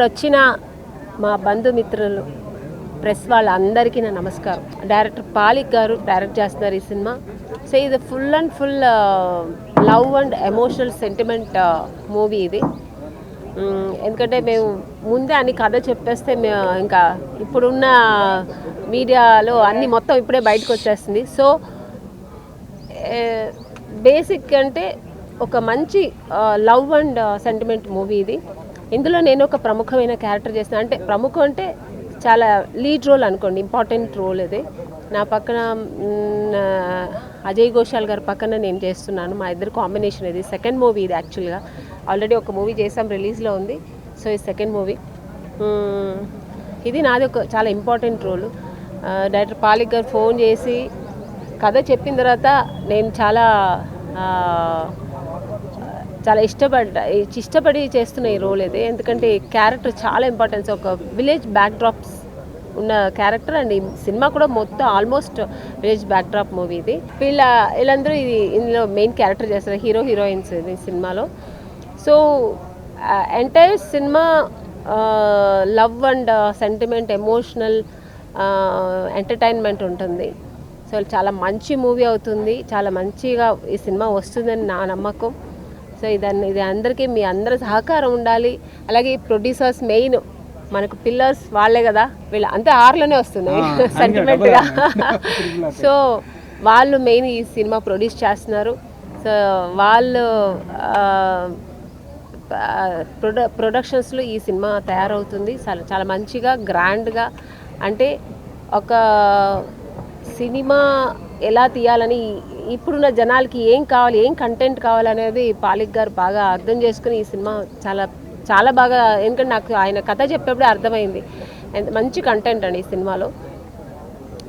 ఇక్కడ వచ్చిన మా బంధుమిత్రులు ప్రెస్ వాళ్ళందరికీ నా నమస్కారం. డైరెక్టర్ పాలిక్ గారు డైరెక్ట్ చేస్తున్నారు ఈ సినిమా. సో ఇది full and full love and emotional sentiment movie ఇది. ఎందుకంటే మేము ముందే అన్ని కథ చెప్పేస్తే మేము ఇంకా ఇప్పుడున్న మీడియాలో అన్ని మొత్తం ఇప్పుడే బయటకు వచ్చేస్తుంది. సో బేసిక్ అంటే ఒక మంచి లవ్ అండ్ సెంటిమెంట్ మూవీ ఇది. ఇందులో నేను ఒక ప్రముఖమైన క్యారెక్టర్ చేస్తాను అంటే ప్రముఖం అంటే చాలా లీడ్ రోల్ అనుకోండి ఇంపార్టెంట్ రోల్ ఇది నా పక్కన అజయ్ ఘోషాల్ గారి పక్కన నేను చేస్తున్నాను మా ఇద్దరు కాంబినేషన్ ఇది. సెకండ్ మూవీ ఇది యాక్చువల్గా. ఆల్రెడీ ఒక మూవీ చేసాం రిలీజ్లో ఉంది. సో ఇది సెకండ్ మూవీ. ఇది నాది ఒక చాలా ఇంపార్టెంట్ రోల్. డైరెక్టర్ పాలిక్ గారు ఫోన్ చేసి కథ చెప్పిన తర్వాత నేను చాలా చాలా ఇష్టపడ్డా ఇష్టపడి చేస్తున్న ఈ రోల్ ఇది ఎందుకంటే క్యారెక్టర్ చాలా ఇంపార్టెన్స్ ఒక విలేజ్ బ్యాక్ డ్రాప్స్ ఉన్న క్యారెక్టర్ అండ్ ఈ సినిమా కూడా మొత్తం almost village backdrop movie ఇది. వీళ్ళ వీళ్ళందరూ ఇది ఇందులో మెయిన్ క్యారెక్టర్ చేస్తారు. హీరో హీరోయిన్స్ ఇది సినిమాలో so entire cinema love and sentiment emotional entertainment ఉంటుంది. సో చాలా మంచి మూవీ అవుతుంది. చాలా మంచిగా ఈ సినిమా వస్తుందని నా నమ్మకం. సో ఇదన్ని ఇది అందరికీ మీ అందరి సహకారం ఉండాలి. అలాగే ప్రొడ్యూసర్స్ మెయిన్ మనకు పిల్లర్స్ వాళ్ళే కదా. వీళ్ళు అంతే ఆరులోనే వస్తుంది సెంటిమెంట్గా సో వాళ్ళు మెయిన్ ఈ సినిమా ప్రొడ్యూస్ చేస్తున్నారు. సో వాళ్ళు ప్రొడ ప్రొడక్షన్స్లో ఈ సినిమా తయారవుతుంది. చాలా చాలా మంచిగా గ్రాండ్గా అంటే ఒక సినిమా ఎలా తీయాలని ఇప్పుడున్న జనాలకి ఏం కావాలి ఏం కంటెంట్ కావాలనేది పాలిక్ గారు బాగా అర్థం చేసుకుని ఈ సినిమా చాలా చాలా బాగా ఎందుకంటే నాకు ఆయన కథ చెప్పేప్పుడే అర్థమైంది. మంచి కంటెంట్ అండి ఈ సినిమాలో.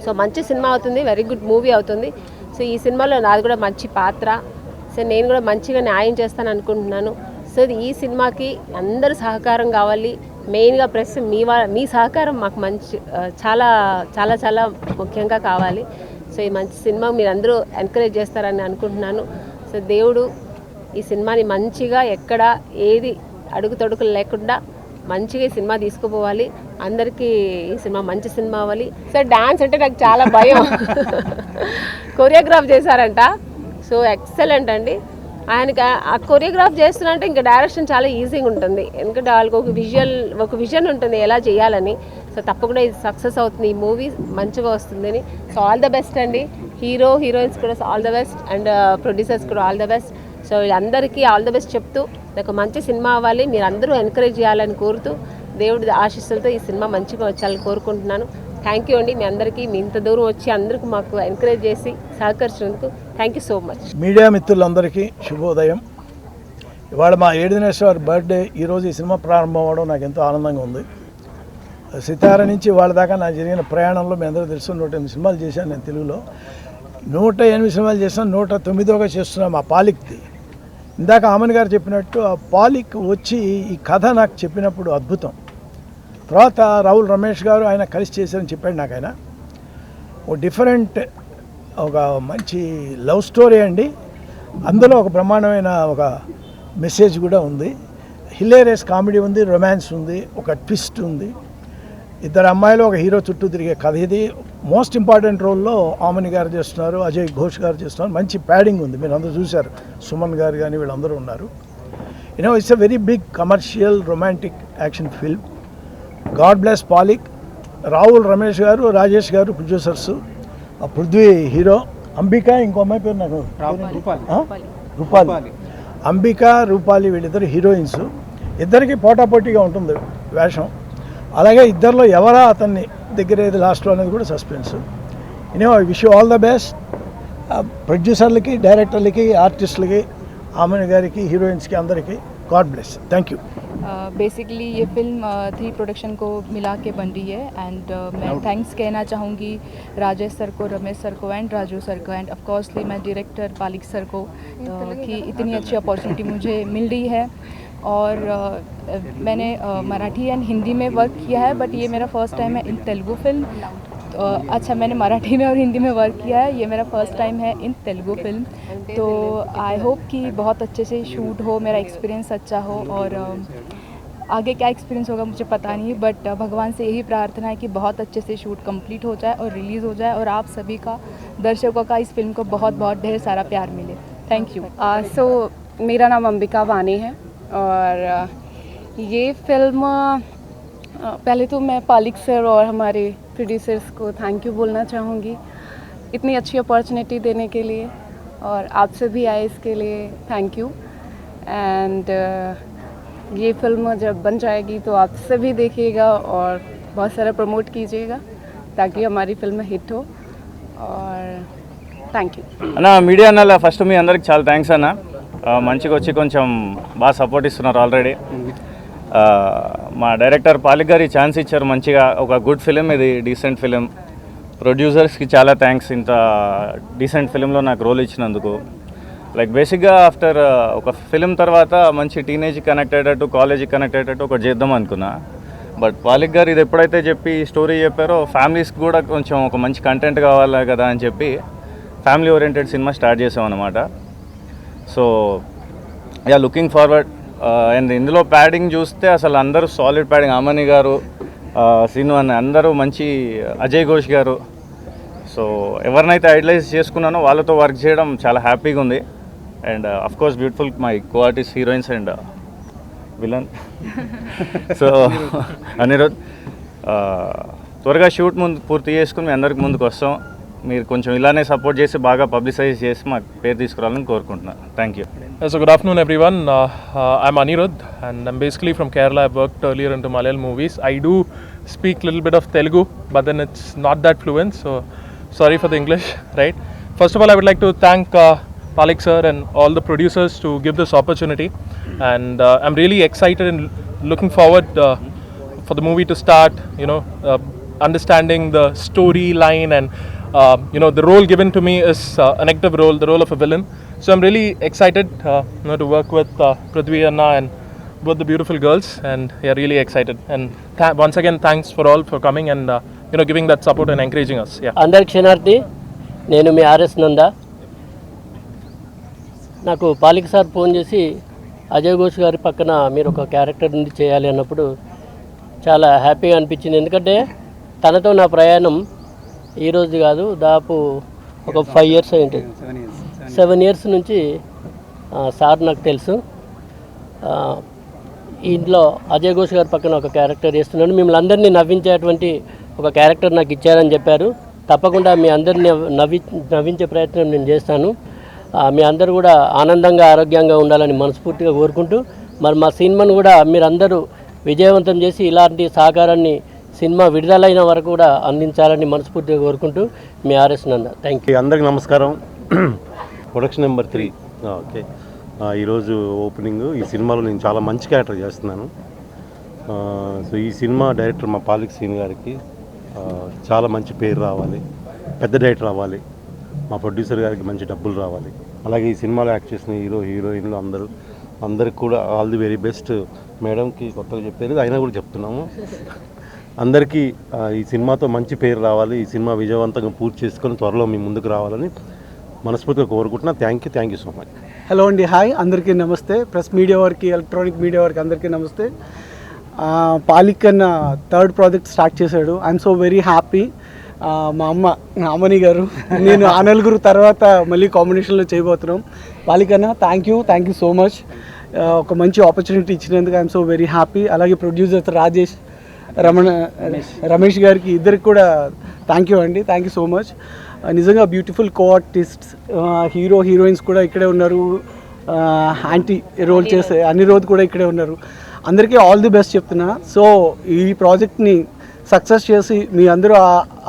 సో మంచి సినిమా అవుతుంది వెరీ గుడ్ మూవీ అవుతుంది. సో ఈ సినిమాలో నాది కూడా మంచి పాత్ర. సో నేను కూడా మంచిగా న్యాయం చేస్తాను అనుకుంటున్నాను. సో ఈ సినిమాకి అందరు సహకారం కావాలి. మెయిన్గా ప్రెస్ మీ వా మీ సహకారం మాకు మంచి చాలా చాలా చాలా ముఖ్యంగా కావాలి. సో ఈ మంచి సినిమా మీరు అందరూ ఎంకరేజ్ చేస్తారని అనుకుంటున్నాను. సో దేవుడు ఈ సినిమాని మంచిగా ఎక్కడ ఏది అడుగు తొడుకులు లేకుండా మంచిగా ఈ సినిమా తీసుకుపోవాలి. అందరికీ ఈ సినిమా మంచి సినిమా అవ్వాలి. సో డాన్స్ అంటే నాకు చాలా భయం. కొరియోగ్రాఫ్ చేశారంట. సో ఎక్సలెంట్ అండి. ఆయనకి ఆ- కొరియోగ్రాఫ్ చేస్తున్నంటే ఇంకా డైరెక్షన్ చాలా ఈజీగా ఉంటుంది. ఎందుకంటే వాళ్ళకి ఒక విజువల్ ఒక విజన్ ఉంటుంది ఎలా చేయాలని. సో తప్పకుండా ఇది సక్సెస్ అవుతుంది. ఈ మూవీ మంచిగా వస్తుందని. సో ఆల్ ద బెస్ట్ అండి. హీరో హీరోయిన్స్ కూడా all the best and producers కూడా ఆల్ ద బెస్ట్ సో వీళ్ళందరికీ ఆల్ ద బెస్ట్ చెప్తూ నాకు మంచి సినిమా అవ్వాలి. మీరు అందరూ ఎంకరేజ్ చేయాలని కోరుతూ దేవుడి ఆశీస్సులతో ఈ సినిమా మంచిగా వచ్చాలని కోరుకుంటున్నాను. థ్యాంక్ యూ అండి. మీ అందరికీ మీ ఇంత దూరం వచ్చి అందరికీ మాకు ఎంకరేజ్ చేసి సహకరించినందుకు thank you so much media మిత్రులందరికీ శుభోదయం. ఇవాళ మా ఏడినేశ్వర్ బర్త్డే. ఈరోజు ఈ సినిమా ప్రారంభం అవ్వడం నాకు ఎంతో ఆనందంగా ఉంది. సితార నుంచి వాళ్ళ దాకా నాకు జరిగిన ప్రయాణంలో మీ అందరూ తెలుసు నూట ఎనిమిది సినిమాలు చేశాను నేను తెలుగులో. నూట ఎనిమిది సినిమాలు చేసాను నూట తొమ్మిదోగా చేస్తున్నాం ఆ పాలిక్ది. ఇందాక ఆమెన్ గారు చెప్పినట్టు ఆ పాలిక్ వచ్చి ఈ కథ నాకు చెప్పినప్పుడు అద్భుతం. తర్వాత రాహుల్ రమేష్ గారు ఆయన కలిసి చేశారని చెప్పాడు నాకు ఆయన ఓ డిఫరెంట్ ఒక మంచి లవ్ స్టోరీ అండి. అందులో ఒక బ్రహ్మాండమైన ఒక మెసేజ్ కూడా ఉంది. హిలేరియస్ కామెడీ ఉంది రొమాన్స్ ఉంది ఒక ట్విస్ట్ ఉంది. ఇద్దరు అమ్మాయిలు ఒక హీరో చుట్టూ తిరిగే కథ ఇది. మోస్ట్ ఇంపార్టెంట్ రోల్లో ఆమని గారు చేస్తున్నారు అజయ్ ఘోష్ గారు చేస్తున్నారు. మంచి ప్యాడింగ్ ఉంది. మీరు అందరూ చూశారు. సుమన్ గారు కానీ వీళ్ళందరూ ఉన్నారు. You know it's a very big commercial romantic action film god bless Palik Rahul Ramesh garu Rajesh garu producers. ఆ పృథ్వీ హీరో అంబిక ఇంకో అమ్మాయి పేరు నాకు? రూపాలి. అంబిక రూపాలి వీళ్ళిద్దరు హీరోయిన్స్. ఇద్దరికి పోటాపోటీగా ఉంటుంది వేషం. అలాగే ఇద్దరిలో ఎవరా అతన్ని దగ్గర ఏది లాస్ట్లో అనేది కూడా suspense you know I wish all the best ప్రొడ్యూసర్లకి డైరెక్టర్లకి ఆర్టిస్టులకి ఆమెన్ గారికి హీరోయిన్స్కి అందరికీ god bless thank you basically ये फ़िल्म थ्री प्रोडक्शन को मिला के बन रही है एंड मैं थैंक्स कहना चाहूँगी राजेश सर को रमेश सर को एंड राजू सर को एंड ऑफकोर्सली मैं डायरेक्टर पालिक सर को uh, कि इतनी अच्छी अपॉर्चुनिटी मुझे मिल रही है और uh, मैंने uh, मराठी एंड हिंदी में वर्क किया है बट ये मेरा फ़र्स्ट टाइम है इन तेलुगु फ़िल्म तो अच्छा मैंने मराठी में और हिंदी में वर्क किया है। ये मेरा फ़र्स्ट टाइम है इन तेलुगु फ़िल्म तो आई होप कि बहुत अच्छे से शूट हो, मेरा एक्सपीरियंस अच्छा हो और आगे क्या एक्सपीरियंस होगा मुझे पता नहीं बट भगवान से यही प्रार्थना है कि बहुत अच्छे से शूट कंप्लीट हो जाए और रिलीज़ हो जाए और आप सभी का, दर्शकों का इस फ़िल्म को बहुत बहुत ढेर सारा प्यार मिले। थैंक यू सो मेरा नाम अंबिका वानी है और ये फ़िल्म पहले तो मैं पालिक सर और हमारे प्रोड्यूसर्स को थैंक यू बोलना चाहूँगी इतनी अच्छी अपॉर्चुनिटी देने के लिए और आपसे भी आए इसके लिए थैंक यू एंड ये फिल्म जब बन जाएगी तो आप सभी देखिएगा और बहुत सारा प्रमोट कीजिएगा ताकि हमारी फिल्म हिट हो और థ్యాంక్ యూ అన్న మీడియా అన్న ఫస్ట్ మీ అందరికి చాలా థ్యాంక్స్ అన్న ఆ, మంచిగా వచ్చి కొంచెం బాగా సపోర్ట్ ఇస్తున్నారు ఆల్రెడీ ఆ, మా డైరెక్టర్ పాలిక్ గారి ఛాన్స్ ఇచ్చారు మంచిగా. ఒక గుడ్ ఫిలిం ఇది డీసెంట్ ఫిలిం. ప్రొడ్యూసర్స్కి చాలా థ్యాంక్స్ ఇంత డీసెంట్ ఫిలింలో నాకు రోల్ ఇచ్చినందుకు. లైక్ బేసిక్గా ఆఫ్టర్ ఒక ఫిలిం తర్వాత మంచి టీనేజ్ కనెక్ట్ అయ్యేటట్టు కాలేజీ కనెక్ట్ అయ్యేటట్టు ఒకటి చేద్దాం అనుకున్నా. బట్ పాలిక్ గారు ఇది ఎప్పుడైతే చెప్పి స్టోరీ చెప్పారో ఫ్యామిలీస్కి కూడా కొంచెం ఒక మంచి కంటెంట్ కావాలి కదా అని చెప్పి ఫ్యామిలీ ఓరియంటెడ్ సినిమా స్టార్ట్ చేసాం అనమాట so ya looking forward and ఇందులో ప్యాడింగ్ చూస్తే అసలు అందరూ సాలిడ్ ప్యాడింగ్ అమని గారు శ్రీను అని అందరూ మంచి అజయ్ ఘోష్ గారు. సో ఎవరినైతే ఐడలైజ్ చేసుకున్నానో వాళ్ళతో వర్క్ చేయడం చాలా హ్యాపీగా ఉంది. And of course beautiful my co artist heroines and villain so Anirudh త్వరగా షూట్ ముందు పూర్తి చేసుకుని మీ అందరికి ముందుకు వస్తాం. మీరు కొంచెం ఇలానే సపోర్ట్ చేసి బాగా పబ్లిసైజ్ చేసి మాకు పేరు తీసుకురావాలని కోరుకుంటున్నాను thank you So good afternoon, everyone. Uh, uh, I'm Anirudh, and I'm basically from Kerala. I've worked earlier into Malayalam movies. I do speak a little bit of Telugu, but then it's not that fluent. So sorry for the English, right? First of all, I would like to thank uh, Palik sir and all the producers to give this opportunity, and uh, I'm really excited and looking forward uh, for the movie to start. You know, uh, understanding the storyline and you know the role given to me is uh, a negative role, the role of a villain. So I'm really excited, uh, you know, to work with uh, Prithvi Anna and both the beautiful girls, and yeah, really excited. And th- once again, thanks for all for coming and uh, you know giving that support and encouraging us. Yeah. అందరి క్షణార్థి నేను మీ RS నంద నాకు పాలిక sir phone చేసి అజయ్ ఘోష్ గారి పక్కన మీరు ఒక character నుండి చేయాలి అన్నప్పుడు చాలా హ్యాపీగా అనిపించింది ఎందుకంటే తనతో నా ప్రయాణం ఈరోజు కాదు దాదాపు ఒక ఫైవ్ ఇయర్స్ అయి ఉంటుంది సెవెన్ ఇయర్స్ నుంచి సార్ నాకు తెలుసు. ఇంట్లో అజయ్ ఘోష్ గారి పక్కన ఒక క్యారెక్టర్ చేస్తున్నాను మిమ్మల్ని అందరినీ నవ్వించేటువంటి ఒక క్యారెక్టర్ నాకు ఇచ్చారని చెప్పారు. తప్పకుండా మీ అందరిని నవ్వి నవ్వించే ప్రయత్నం నేను చేస్తాను. మీ అందరూ కూడా ఆనందంగా ఆరోగ్యంగా ఉండాలని మనస్ఫూర్తిగా కోరుకుంటూ మరి మా సినిమాను కూడా మీరందరూ విజయవంతం చేసి ఇలాంటి సహకారాన్ని సినిమా విడుదలైన వరకు కూడా అందించాలని మనస్ఫూర్తిగా కోరుకుంటూ మీ ఆర్ఎస్ నంద. థ్యాంక్ యూ అందరికి నమస్కారం. Production number three okay. ఈరోజు ఓపెనింగ్ ఈ సినిమాలో నేను చాలా మంచి క్యారెక్టర్ చేస్తున్నాను. సో ఈ సినిమా డైరెక్టర్ మా పాలిక్ సీన్ గారికి చాలా మంచి పేరు రావాలి. పెద్ద డైరెక్టర్ అవ్వాలి. మా ప్రొడ్యూసర్ గారికి మంచి డబ్బులు రావాలి. అలాగే ఈ సినిమాలో యాక్ట్ చేసిన హీరో హీరోయిన్లు అందరూ అందరికి కూడా ఆల్ ది వెరీ బెస్ట్. మేడంకి కొత్తగా చెప్పేది అయినా కూడా చెప్తున్నాము. అందరికీ ఈ సినిమాతో మంచి పేరు రావాలి ఈ సినిమా విజయవంతంగా పూర్తి చేసుకొని త్వరలో మీ ముందుకు రావాలని మనస్ఫూర్తిగా కోరుకుంటున్నా. Thank you thank you so much. Hello అండి హాయ్ అందరికీ నమస్తే. ప్రెస్ మీడియా వారికి ఎలక్ట్రానిక్ మీడియా వారికి అందరికీ నమస్తే. పాలిక్ అన్న థర్డ్ ప్రాజెక్ట్ స్టార్ట్ చేశాడు. ఐఎమ్ సో వెరీ హ్యాపీ మా అమ్మ అమ్మని గారు నేను ఆ నలుగురు తర్వాత మళ్ళీ కాంబినేషన్లో చేయబోతున్నాం. పాలికన్న thank you thank you so much ఒక మంచి ఆపర్చునిటీ ఇచ్చినందుకు ఐఎమ్ సో వెరీ హ్యాపీ అలాగే ప్రొడ్యూసర్ రాజేష్ రమణ రమేష్. గారికి ఇద్దరికి కూడా థ్యాంక్ యూ అండి. థ్యాంక్ యూ సో మచ్ నిజంగా beautiful co artists hero heroines కూడా ఇక్కడే ఉన్నారు. యాంటీ రోల్ చేసే అన్ని రోజు కూడా ఇక్కడే ఉన్నారు. అందరికీ ఆల్ ది బెస్ట్ చెప్తున్నా. సో ఈ ప్రాజెక్ట్ని సక్సెస్ చేసి మీ అందరూ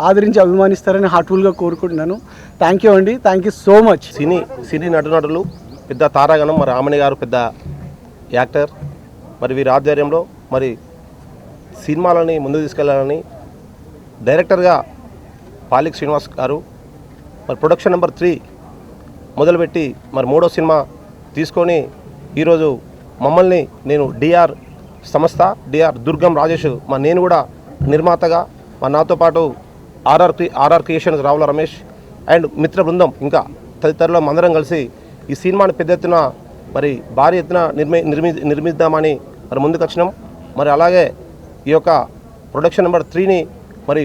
ఆదరించి అభిమానిస్తారని హార్ట్ఫుల్గా కోరుకుంటున్నాను. థ్యాంక్ యూ అండి. థ్యాంక్ యూ సో మచ్ సినీ సినీ నటునటులు పెద్ద తారాగణం మరి రామణి గారు పెద్ద యాక్టర్. మరి వీరి ఆధ్వర్యంలో మరి సినిమాలని ముందుకు తీసుకెళ్ళాలని డైరెక్టర్గా పాలిక్ శ్రీనివాస్ గారు మరి ప్రొడక్షన్ నెంబర్ త్రీ మొదలుపెట్టి మరి మూడో సినిమా తీసుకొని ఈరోజు మమ్మల్ని నేను డిఆర్ సంస్థ డిఆర్ దుర్గం రాజేష్ మా నేను కూడా నిర్మాతగా మా నాతో పాటు RR RR creations Ravula Ramesh and మిత్ర బృందం ఇంకా తదితరులు అందరం కలిసి ఈ సినిమాని పెద్ద ఎత్తున మరి భారీ ఎత్తున నిర్మి నిర్మి నిర్మిద్దామని మరి ముందుకు వచ్చినాం. మరి అలాగే ఈ యొక్క ప్రొడక్షన్ నెంబర్ త్రీని మరి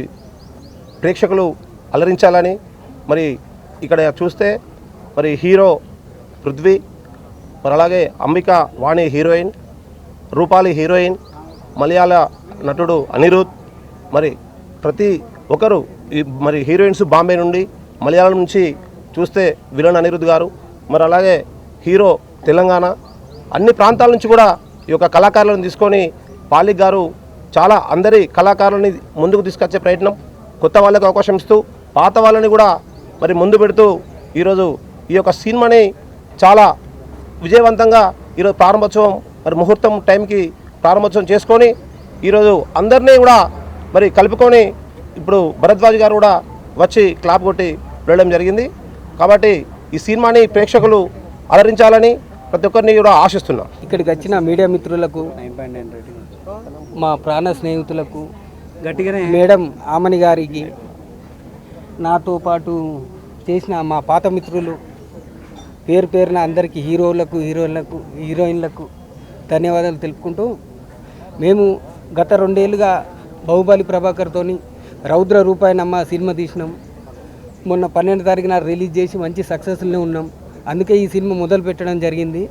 ప్రేక్షకులు అలరించాలని మరి ఇక్కడ చూస్తే మరి హీరో పృథ్వీ మరి అలాగే అంబిక వాణి హీరోయిన్ రూపాలి హీరోయిన్ మలయాళ నటుడు అనిరుద్ మరి ప్రతి ఒక్కరు ఈ మరి హీరోయిన్స్ బాంబే నుండి మలయాళం నుంచి చూస్తే విలన్ అనిరుద్ గారు మరి అలాగే హీరో తెలంగాణ అన్ని ప్రాంతాల నుంచి కూడా ఈ యొక్క కళాకారులను తీసుకొని పాలిక్ గారు చాలా అందరి కళాకారులని ముందుకు తీసుకొచ్చే ప్రయత్నం కొత్త వాళ్ళకి అవకాశం ఇస్తూ పాత వాళ్ళని కూడా మరి ముందు పెడుతూ ఈరోజు ఈ యొక్క సినిమాని చాలా విజయవంతంగా ఈరోజు ప్రారంభోత్సవం మరి ముహూర్తం టైంకి ప్రారంభోత్సవం చేసుకొని ఈరోజు అందరినీ కూడా మరి కలుపుకొని ఇప్పుడు భరద్వాజ్ గారు కూడా వచ్చి క్లాప్ కొట్టి వెళ్ళడం జరిగింది. కాబట్టి ఈ సినిమాని ప్రేక్షకులు అలరించాలని ప్రతి ఒక్కరిని కూడా ఆశిస్తున్నాం. ఇక్కడికి వచ్చిన మీడియా మిత్రులకు మా ప్రాణ స్నేహితులకు మేడం ఆమని గారికి నాతో పాటు చేసిన మా పాత మిత్రులు పేరు పేరున అందరికీ హీరోలకు హీరోయిన్లకు హీరోయిన్లకు ధన్యవాదాలు తెలుపుకుంటూ మేము గత రెండేళ్ళుగా బాహుబలి ప్రభాకర్తోని రౌద్ర రూపాయనమ్మ సినిమా తీసినాం. మొన్న పన్నెండు తారీఖున రిలీజ్ చేసి మంచి సక్సెస్లో ఉన్నాం. అందుకే ఈ సినిమా మొదలు పెట్టడం జరిగింది.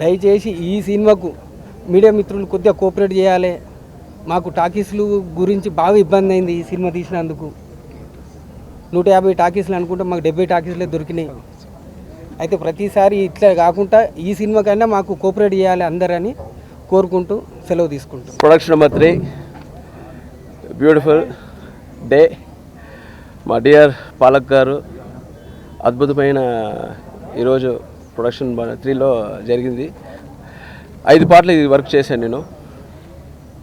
దయచేసి ఈ సినిమాకు మీడియా మిత్రులు కొద్దిగా కోఆపరేట్ చేయాలి. మాకు టాకీస్లు గురించి బాగా ఇబ్బంది అయింది ఈ సినిమా తీసినందుకు. నూట యాభై టాకీస్లు అనుకుంటే మాకు డెబ్బై టాకీస్లే దొరికినాయి. అయితే ప్రతిసారి ఇట్లా కాకుండా ఈ సినిమా కన్నా మాకు కోఆపరేట్ చేయాలి అందరని కోరుకుంటూ సెలవు తీసుకుంటాం production number three beautiful day మా డియర్ పాలక్ గారు అద్భుతమైన ఈరోజు ప్రొడక్షన్ త్రీలో జరిగింది. ఐదు పాటలు ఇది వర్క్ చేశాను నేను.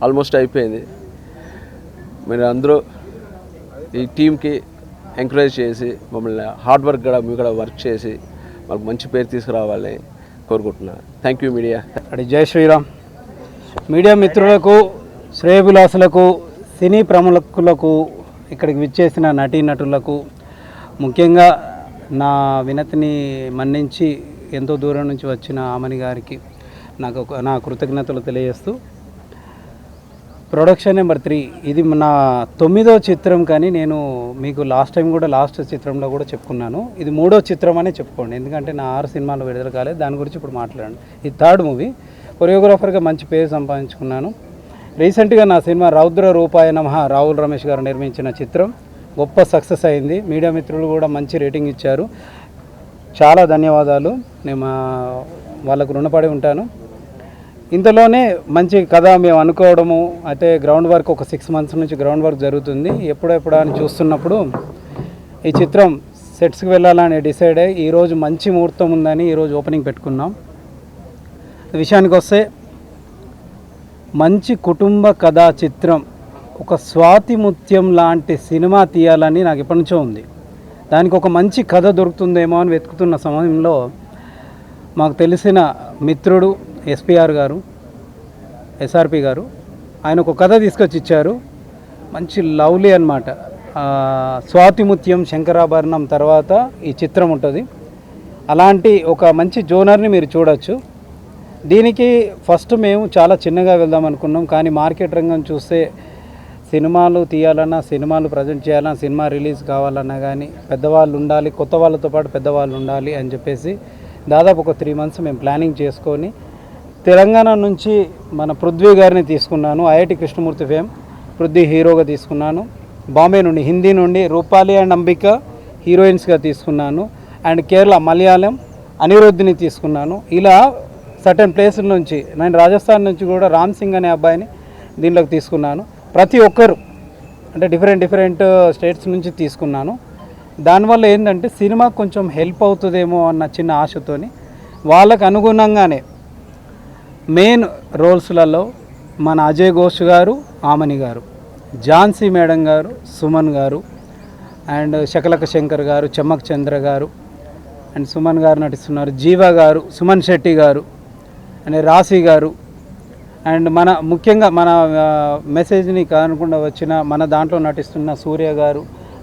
ఆల్మోస్ట్ అయిపోయింది. మీరు అందరూ ఈ టీంకి ఎంకరేజ్ చేసి మమ్మల్ని హార్డ్ వర్క్ కూడా మీ కూడా వర్క్ చేసి మాకు మంచి పేరు తీసుకురావాలని కోరుకుంటున్నాను థ్యాంక్ యూ మీడియా అడి జై శ్రీరామ్. మీడియా మిత్రులకు శ్రేయభిలాసులకు సినీ ప్రముఖులకు ఇక్కడికి విచ్చేసిన నటీనటులకు ముఖ్యంగా నా వినతిని మన్నించి ఎంతో దూరం నుంచి వచ్చిన ఆమని గారికి నాకు ఒక నా కృతజ్ఞతలు తెలియజేస్తూ ప్రొడక్షన్ నెంబర్ త్రీ. ఇది నా తొమ్మిదో చిత్రం కానీ నేను మీకు లాస్ట్ టైం కూడా లాస్ట్ చిత్రంలో కూడా చెప్పుకున్నాను. ఇది మూడో చిత్రం అనే చెప్పుకోండి. ఎందుకంటే నా ఆరు సినిమాలు విడుదల కాలేదు. దాని గురించి ఇప్పుడు మాట్లాడండి. ఇది థర్డ్ మూవీ. కొరియోగ్రాఫర్గా మంచి పేరు సంపాదించుకున్నాను. రీసెంట్గా నా సినిమా రౌద్ర రూపాయ నమః రాహుల్ రమేష్ గారు నిర్మించిన చిత్రం. గొప్ప సక్సెస్ అయింది. మీడియా మిత్రులు కూడా మంచి రేటింగ్ ఇచ్చారు. చాలా ధన్యవాదాలు. నేను మా వాళ్ళకు రుణపడి ఉంటాను. ఇంతలోనే మంచి కథ మేము అనుకోవడము అయితే గ్రౌండ్ వర్క్ ఒక సిక్స్ మంత్స్ నుంచి గ్రౌండ్ వర్క్ జరుగుతుంది. ఎప్పుడెప్పుడు అని చూస్తున్నప్పుడు ఈ చిత్రం సెట్స్కి వెళ్ళాలని డిసైడ్ అయ్యి ఈరోజు మంచి ముహూర్తం ఉందని ఈరోజు ఓపెనింగ్ పెట్టుకున్నాం. విషయానికి వస్తే మంచి కుటుంబ కథా చిత్రం ఒక స్వాతి ముత్యం లాంటి సినిమా తీయాలని నాకు ఎప్పటి నుంచో ఉంది. దానికి ఒక మంచి కథ దొరుకుతుందేమో అని వెతుకుతున్న సమయంలో మాకు తెలిసిన మిత్రుడు ఎస్పిఆర్ గారు ఎస్ఆర్పి గారు ఆయన ఒక కథ తీసుకొచ్చి ఇచ్చారు మంచి లవ్లీ అనమాట స్వాతిముత్యం శంకరాభరణం తర్వాత ఈ చిత్రం ఉంటుంది. అలాంటి ఒక మంచి జోనర్ని మీరు చూడొచ్చు. దీనికి ఫస్ట్ మేము చాలా చిన్నగా వెళ్దాం అనుకున్నాం. కానీ మార్కెట్ రంగం చూస్తే సినిమాలు తీయాలన్నా సినిమాలు ప్రజెంట్ చేయాలన్నా సినిమా రిలీజ్ కావాలన్నా కానీ పెద్దవాళ్ళు ఉండాలి కొత్త వాళ్ళతో పాటు పెద్దవాళ్ళు ఉండాలి అని చెప్పేసి దాదాపు ఒక త్రీ మంత్స్ మేము ప్లానింగ్ చేసుకొని తెలంగాణ నుంచి మన పృథ్వీ గారిని తీసుకున్నాను ఐఐటి కృష్ణమూర్తి ఫేమ్. పృథ్వీ హీరోగా తీసుకున్నాను. బాంబే నుండి హిందీ నుండి రూపాలి అండ్ అంబిక హీరోయిన్స్గా తీసుకున్నాను. అండ్ కేరళ మలయాళం అనిరుద్ధిని తీసుకున్నాను. ఇలా సర్టన్ ప్లేసుల నుంచి నేను రాజస్థాన్ నుంచి కూడా రామ్ సింగ్ అనే అబ్బాయిని దీనిలోకి తీసుకున్నాను. ప్రతి ఒక్కరు అంటే డిఫరెంట్ డిఫరెంట్ స్టేట్స్ నుంచి తీసుకున్నాను. దానివల్ల ఏంటంటే సినిమా కొంచెం హెల్ప్ అవుతుందేమో అన్న చిన్న ఆశతోని వాళ్ళకు అనుగుణంగానే మెయిన్ రోల్స్లలో మన అజయ్ ఘోష్ గారు ఆమని గారు ఝాన్సీ మేడం గారు సుమన్ గారు అండ్ శకలక శంకర్ గారు చెమ్మక్ చంద్ర గారు అండ్ సుమన్ గారు నటిస్తున్నారు జీవ గారు సుమన్ శెట్టి గారు అండ్ రాశి గారు. అండ్ మన ముఖ్యంగా మన మెసేజ్ని కానకుండా వచ్చిన మన దాంట్లో నటిస్తున్న సూర్య గారు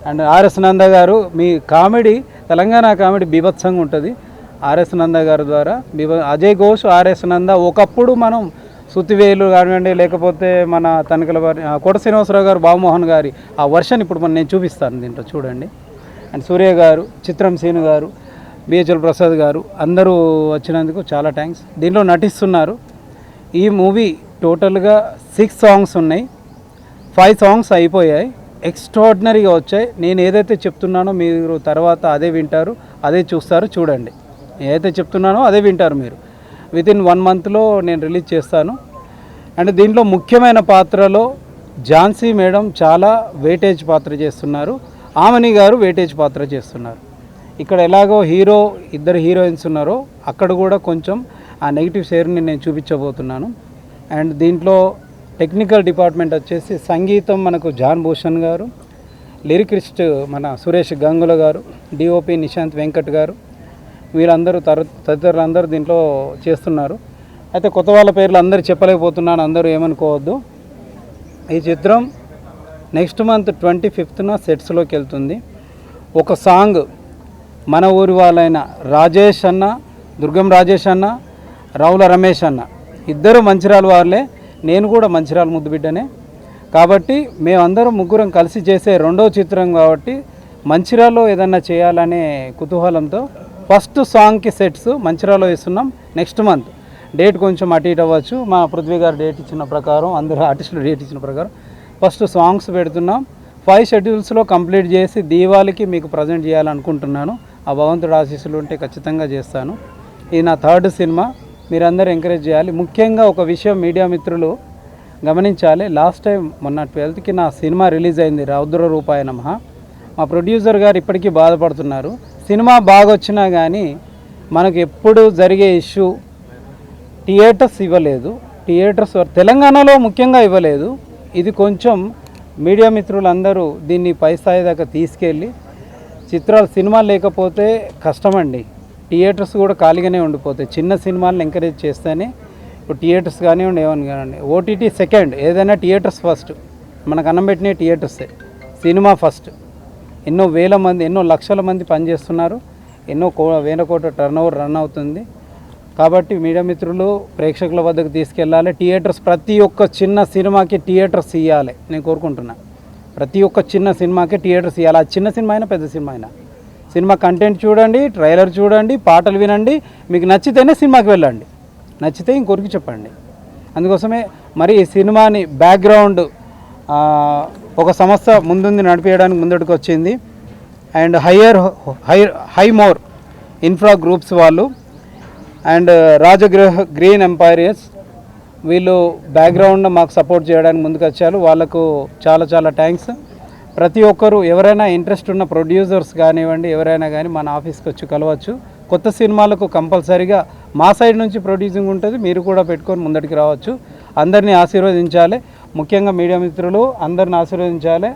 అండ్ ఆర్ఎస్ నంద గారు మీ కామెడీ తెలంగాణ కామెడీ బీభత్సంగా ఉంటుంది. ఆర్ఎస్ నంద గారి ద్వారా. అజయ్ ఘోష్ ఆర్ఎస్ నంద ఒకప్పుడు మనం సుత్తివేలు కానివ్వండి లేకపోతే మన తనకల వారి కోట శ్రీనివాసరావు గారు బాబుమోహన్ గారి ఆ వర్షన్ ఇప్పుడు మనం నేను చూపిస్తాను దీంట్లో చూడండి. అండ్ సూర్య గారు చిత్రం సీను గారు బిహెచ్ఎల్ ప్రసాద్ గారు అందరూ వచ్చినందుకు చాలా థ్యాంక్స్. దీంట్లో నటిస్తున్నారు. ఈ మూవీ టోటల్గా సిక్స్ సాంగ్స్ ఉన్నాయి. ఫైవ్ సాంగ్స్ అయిపోయాయి. ఎక్స్ట్రాడినరీగా వచ్చాయి. నేను ఏదైతే చెప్తున్నానో మీరు తర్వాత అదే వింటారు అదే చూస్తారు చూడండి. ఏదైతే చెప్తున్నానో అదే వింటారు మీరు. విత్ ఇన్ వన్ మంత్లో నేను రిలీజ్ చేస్తాను. అండ్ దీంట్లో ముఖ్యమైన పాత్రలో ఝాన్సీ మేడం చాలా వేటేజ్ పాత్ర చేస్తున్నారు. ఆమెని గారు వేటేజ్ పాత్ర చేస్తున్నారు. ఇక్కడ ఎలాగో హీరో ఇద్దరు హీరోయిన్స్ ఉన్నారో అక్కడ కూడా కొంచెం ఆ నెగిటివ్ షేర్ని నేను చూపించబోతున్నాను. అండ్ దీంట్లో టెక్నికల్ డిపార్ట్మెంట్ వచ్చేసి సంగీతం మనకు జాన్ భూషణ్ గారు లిరిక్రిస్ట్ మన సురేష్ గంగుల గారు డిఓపి నిశాంత్ వెంకట్ గారు వీళ్ళందరూ తర తదితరులందరూ దీంట్లో చేస్తున్నారు. అయితే కొత్త వాళ్ళ పేర్లు అందరూ చెప్పలేకపోతున్నాను అందరూ ఏమనుకోవద్దు. ఈ చిత్రం నెక్స్ట్ మంత్ ట్వంటీ ఫిఫ్త్న సెట్స్లోకి వెళ్తుంది. ఒక సాంగ్ మన ఊరి వాళ్ళైన రాజేష్ అన్న దుర్గం రాజేష్ అన్న రావుల రమేష్ అన్న. ఇద్దరు మంచిర్యాల వాళ్ళే నేను కూడా మంచిర్యాల ముద్దు బిడ్డనే. కాబట్టి మేమందరం ముగ్గురం కలిసి చేసే రెండో చిత్రం కాబట్టి మంచిర్యాలలో ఏదన్నా చేయాలనే కుతూహలంతో ఫస్ట్ సాంగ్కి సెట్స్ మంచిర్యాలో ఇస్తున్నాం నెక్స్ట్ మంత్ డేట్ కొంచెం అటు ఇటు అవ్వచ్చు. మా పృథ్వీ గారు డేట్ ఇచ్చిన ప్రకారం అందరూ ఆర్టిస్టులు డేట్ ఇచ్చిన ప్రకారం ఫస్ట్ సాంగ్స్ పెడుతున్నాం. ఫైవ్ షెడ్యూల్స్లో కంప్లీట్ చేసి దీవాళికి మీకు ప్రజెంట్ చేయాలనుకుంటున్నాను. ఆ భగవంతుడు ఆశీస్సులు ఉంటే ఖచ్చితంగా చేస్తాను. ఇది నా థర్డ్ సినిమా మీరందరూ ఎంకరేజ్ చేయాలి. ముఖ్యంగా ఒక విషయం మీడియా మిత్రులు గమనించాలి. లాస్ట్ టైం మొన్న ట్వెల్త్కి నా సినిమా రిలీజ్ అయింది. రౌద్ర రూపాయ నమహ మా ప్రొడ్యూసర్ గారు ఇప్పటికీ బాధపడుతున్నారు. సినిమా బాగా వచ్చినా కానీ మనకు ఎప్పుడు జరిగే ఇష్యూ థియేటర్స్ ఇవ్వలేదు. థియేటర్స్ తెలంగాణలో ముఖ్యంగా ఇవ్వలేదు. ఇది కొంచెం మీడియా మిత్రులందరూ దీన్ని పై స్థాయి దాకా తీసుకెళ్ళి చిత్రాలు సినిమాలు లేకపోతే కష్టమండి. థియేటర్స్ కూడా ఖాళీగానే ఉండిపోతాయి. చిన్న సినిమాలను ఎంకరేజ్ చేస్తేనే ఇప్పుడు థియేటర్స్ కానివ్వండి ఏమని కానివ్వండి. ఓటీటీ సెకండ్ ఏదైనా థియేటర్స్ ఫస్ట్. మనకు అన్నం పెట్టిన థియేటర్సే. Cinema first. ఎన్నో వేల మంది ఎన్నో లక్షల మంది పనిచేస్తున్నారు. ఎన్నో కో వేల కోట్ల టర్న్ ఓవర్ రన్ అవుతుంది. కాబట్టి మీడియా మిత్రులు ప్రేక్షకుల వద్దకు తీసుకెళ్ళాలి. థియేటర్స్ ప్రతి ఒక్క చిన్న సినిమాకి థియేటర్స్ ఇవ్వాలి నేను కోరుకుంటున్నా. ప్రతి ఒక్క చిన్న సినిమాకి థియేటర్స్ ఇవ్వాలి అది చిన్న సినిమా అయినా పెద్ద సినిమా అయినా. సినిమా కంటెంట్ చూడండి ట్రైలర్ చూడండి పాటలు వినండి. మీకు నచ్చితేనే సినిమాకి వెళ్ళండి. నచ్చితే ఇంకొరికి చెప్పండి. అందుకోసమే మరి ఈ సినిమాని బ్యాక్గ్రౌండ్ ఒక సంస్థ ముందుంది నడిపేయడానికి ముందడుకు వచ్చింది and higher high high more infra groups వాళ్ళు. అండ్ రాజగృహ గ్రీన్ ఎంపైరియర్స్ వీళ్ళు బ్యాక్గ్రౌండ్ మాకు సపోర్ట్ చేయడానికి ముందుకొచ్చారు. వాళ్ళకు చాలా చాలా థ్యాంక్స్. ప్రతి ఒక్కరు ఎవరైనా ఇంట్రెస్ట్ ఉన్న ప్రొడ్యూసర్స్ కానివ్వండి ఎవరైనా కానీ మన ఆఫీస్కి వచ్చి కలవచ్చు. కొత్త సినిమాలకు కంపల్సరీగా మా సైడ్ నుంచి ప్రొడ్యూసింగ్ ఉంటుంది. మీరు కూడా పెట్టుకొని ముందటికి రావచ్చు. అందరినీ ఆశీర్వదించాలి. ముఖ్యంగా మీడియా మిత్రులు అందరిని ఆశీర్వదించాలి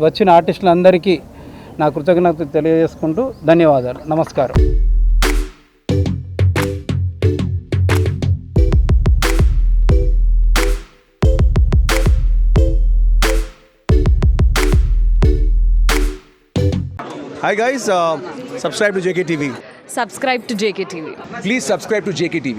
వచ్చిన ఆర్టిస్టులందరికీ నా కృతజ్ఞతలు తెలియజేసుకుంటూ ధన్యవాదాలు నమస్కారం Hi guys, uh, subscribe to JKTV. Subscribe to JK TV Please subscribe to JKTV.